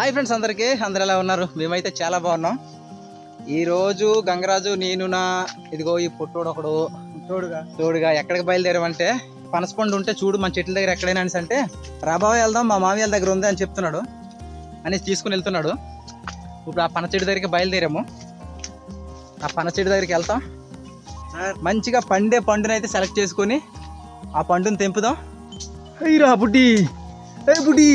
Hi friends అందరికీ. అందరు ఎలా ఉన్నారు? మేమైతే చాలా బాగున్నాం. ఈ రోజు గంగరాజు నేను నా ఇదిగో ఈ పుట్టోడు ఒకడు. తోడుగా. తోడుగా ఎక్కడికి బయలుదేరామంటే పనసపండు ఉంటే చూడు మన చెట్ల దగ్గర ఎక్కడైనా అనేసి అంటే రాబావ వెళ్దాం మా మామయ్య వాళ్ళ దగ్గర ఉంది అని చెప్తున్నాడు. అనేసి తీసుకుని వెళ్తున్నాడు. ఇప్పుడు ఆ పన చెట్టు దగ్గరికి బయలుదేరాము. ఆ పన చెట్టు దగ్గరికి వెళ్తాం. మంచిగా పండే పండుని అయితే సెలెక్ట్ చేసుకొని ఆ పండుని తెంపుదాం. అయ్యిరా బుడ్డి. ఏ బుడ్డి.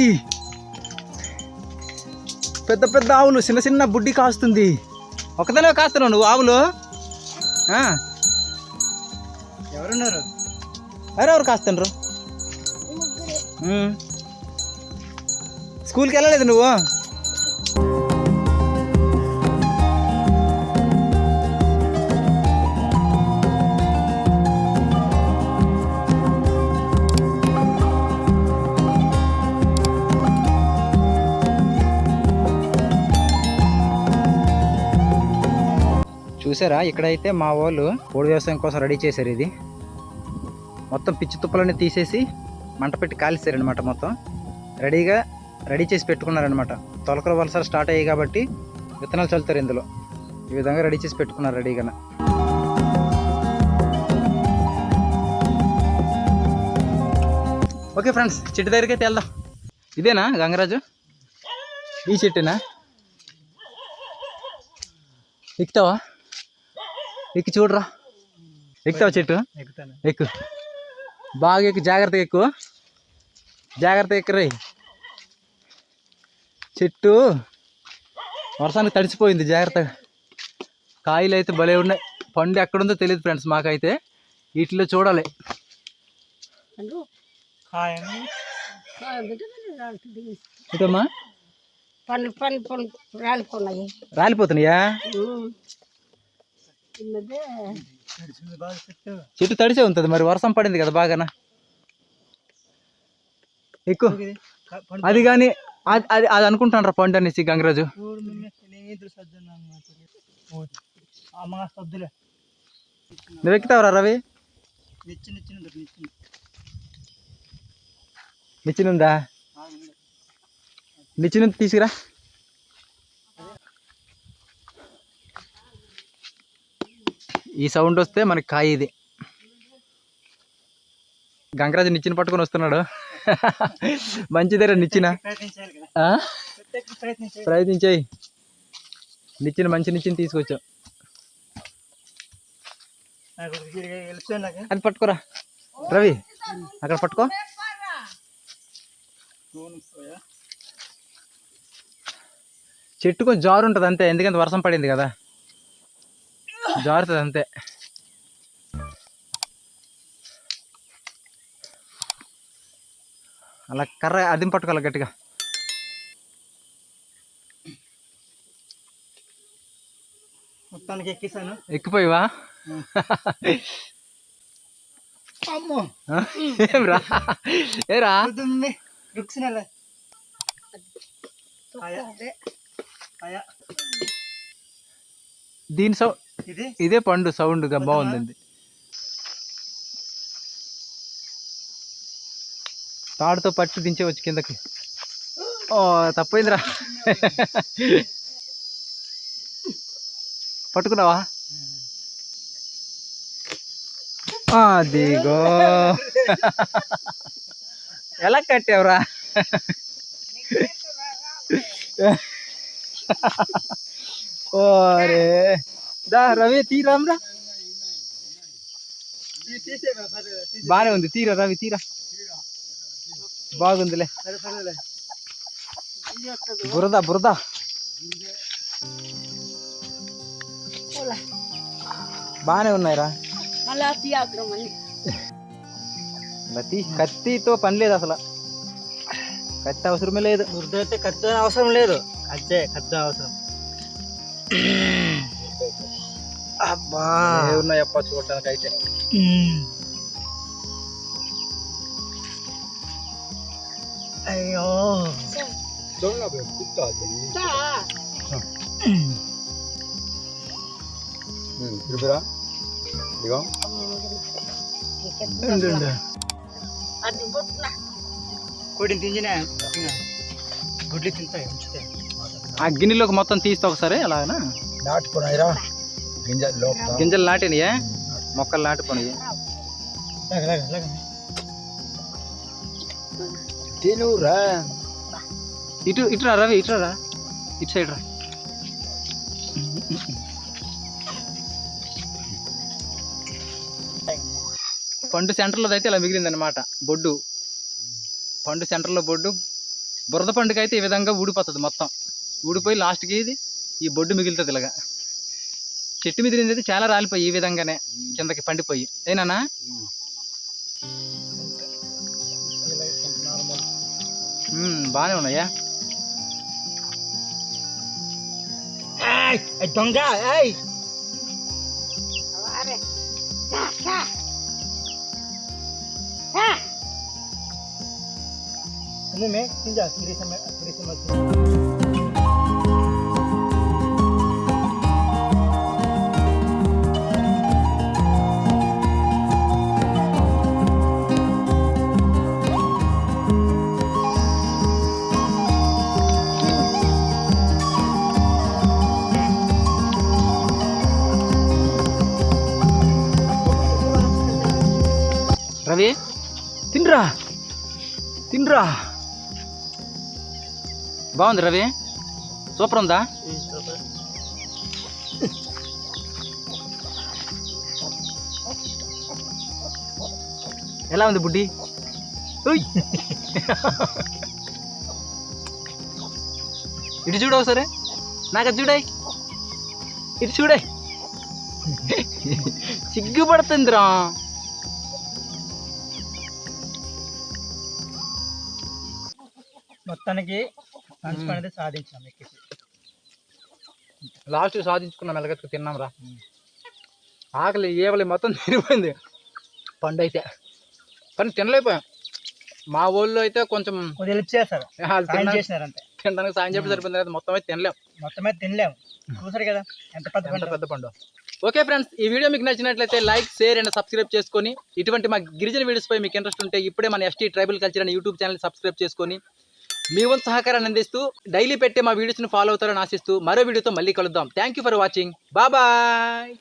పెద్ద పెద్ద ఆవులు చిన్న చిన్న బుడ్డి కాస్తుంది. ఒకదానే కాస్తున్నావు నువ్వు ఆవులు? ఎవరున్నారు? ఎవరెవరు కాస్తుండ్రు. స్కూల్కి వెళ్ళలేదు నువ్వు? చూసారా? ఇక్కడైతే మా వాళ్ళు కోడి వ్యవసాయం కోసం రెడీ చేశారు ఇది. మొత్తం పిచ్చి తుప్పలన్నీ తీసేసి మంట పెట్టి కాలిస్తారనమాట మొత్తం. రెడీగా రెడీ చేసి పెట్టుకున్నారనమాట తొలకల వలసలు స్టార్ట్ అయ్యాయి కాబట్టి విత్తనాలు చల్లుతారు ఇందులో. ఈ విధంగా రెడీ చేసి పెట్టుకున్నారు రెడీగా ఓకే ఫ్రెండ్స్ చెట్టు దగ్గరికి అయితే వెళ్దాం. ఇదేనా గంగరాజు? ఈ చెట్టునా? ఎక్కుతావా? ఎక్కి చూడరా. ఎక్కుతావా చెట్టు? ఎక్కుతాను. ఎక్కు. బాగా ఎక్కు జాగ్రత్తగా ఎక్కువ జాగ్రత్తగా ఎక్కురై చెట్టు వర్షానికి తడిసిపోయింది జాగ్రత్తగా. కాయలు అయితే భలే ఉన్నాయి. పండు ఎక్కడుందో తెలియదు ఫ్రెండ్స్ మాకైతే. వీటిలో చూడాలి. రాలిపోతున్నాయా? చెట్టు తడిసే ఉంటుంది మరి వర్షం పడింది కదా బాగానా? ఎక్కువ. అది కానీ అది అది అది అనుకుంటాను రా పండు అనేసి గంగరాజు. నువ్వు ఎక్కుతావురా రవి? నిచ్చి నిచ్చిన నిచ్చిన నిచ్చినుందా నిచ్చిను తీసుకురా. ఈ సౌండ్ వస్తే మనకి కాయ ఇది. గంగరాజు నిచ్చిన పట్టుకొని వస్తున్నాడు. మంచిదేరా నిచ్చిన. ప్రయత్నించాయి. నిచ్చిన మంచి నిచ్చిన తీసుకొచ్చాం. అది పట్టుకోరా. రవి అక్కడ పట్టుకో. చెట్టు కొంచెం జారు ఉంటుంది అంతే ఎందుకంటే వర్షం పడింది కదా. జారుతుంది అంతే అలా కర్ర అదిం పట్టుకోవాలి గట్టిగా. మొత్తానికి ఎక్కిస్తాను ఎక్కిపోయివా? అమ్మో? ఏమ్రా? ఏరా? ఆయా. ఆయా. దీని సౌ ఇది? పండు సౌండ్గా బాగుంది తాడుతో పట్టి దించవచ్చు కిందకి. ఓ తప్పైందిరా. పట్టుకున్నావా? అదిగో. ఎలా కట్టావురా? ఓరే దా రవి తీసే బానే ఉంది తీరా రవి తీరా. బాగుందిలే. సరే సరేలే బురద బురద. బానే ఉన్నాయిరా. లతి కత్తితో పని లేదు అసలు. కత్తి అవసరమే లేదు. వృద్ధ అయితే కత్తి అవసరం లేదు. కత్తే కత్తి అవసరం. అబ్బా. ఉన్నాయప్ప చూడటానికి అయితే అయ్యో. బొట్టున కోడిని తింజినా. గుడ్లు తింటాయి ఆ గిన్నెలోకి మొత్తం తీస్తే ఒకసారి అలాగనా? లోపల గింజలు నాటినయే? మొక్కలు నాటుకొని తినురా. ఇటు ఇటు రా రవి ఇటు రా ఇటు సైడ్ రా పండు సెంటర్లో అయితే ఇలా మిగిలిందనమాట బొడ్డు. పండు సెంటర్లో బొడ్డు బురద పండుగ అయితే ఈ విధంగా ఊడిపోతుంది మొత్తం. ఊడిపోయి లాస్ట్కి ఇది ఈ బొడ్డు మిగులుతుంది ఇలాగా. చెట్టు మీద అయితే చాలా రాలిపోయి ఈ విధంగానే కిందకి పండిపోయి ఏనా బాగానే ఉన్నాయా దొంగ ఏయ్ అవారే. రా, రా. రా. में గింజ తిరి సమయ తిరి సమయ తినరా తినరా బాగుంది రవి సూపర్ ఉందా ఎలా ఉంది బుడ్డి ఉయ్. ఇటు చూడు ఒకసారి నాకు అది చూడాయి ఇటు చూడాయి సిగ్గుపడుతుందిరా మొత్తానికి మంచి అయితే సాధించాం ఎక్కేసి లాస్ట్ సాధించుకున్నాం ఎలాగెత్తుకు తిన్నాం రా. ఆకలి ఏవలి మొత్తం తిరిగిపోయింది పండు అయితే కానీ తినలేకపోయాం. మా ఊళ్ళో అయితే కొంచెం హెల్ప్ చేస్తారు తినడానికి సాయం చెప్పి సరిపోయింది కదా మొత్తం అయితే తినలేం. మొత్తమే తినలేము చూసారు కదా ఎంత పెద్ద పంట పెద్ద పండు. ఓకే ఫ్రెండ్స్ ఈ వీడియో మీకు నచ్చినట్లయితే లైక్ షేర్ అండ్ సబ్స్క్రైబ్ చేసుకొని ఇటువంటి మా గిరిజన వీడియోస్ పై మీకు ఇంట్రెస్ట్ ఉంటే ఇప్పుడే మన ఎస్టీ ట్రైబల్ కల్చర్ అనే యూట్యూబ్ ఛానల్ సబ్స్క్రైబ్ చేసుకొని మీ వంతు సహకారాన్ని అందిస్తూ డైలీ పెట్టే మా వీడియోస్ని ఫాలో అవుతారని ఆశిస్తూ మరో వీడియోతో మళ్ళీ కలుద్దాం. థ్యాంక్ యూ ఫర్ వాచింగ్ బాబాయ్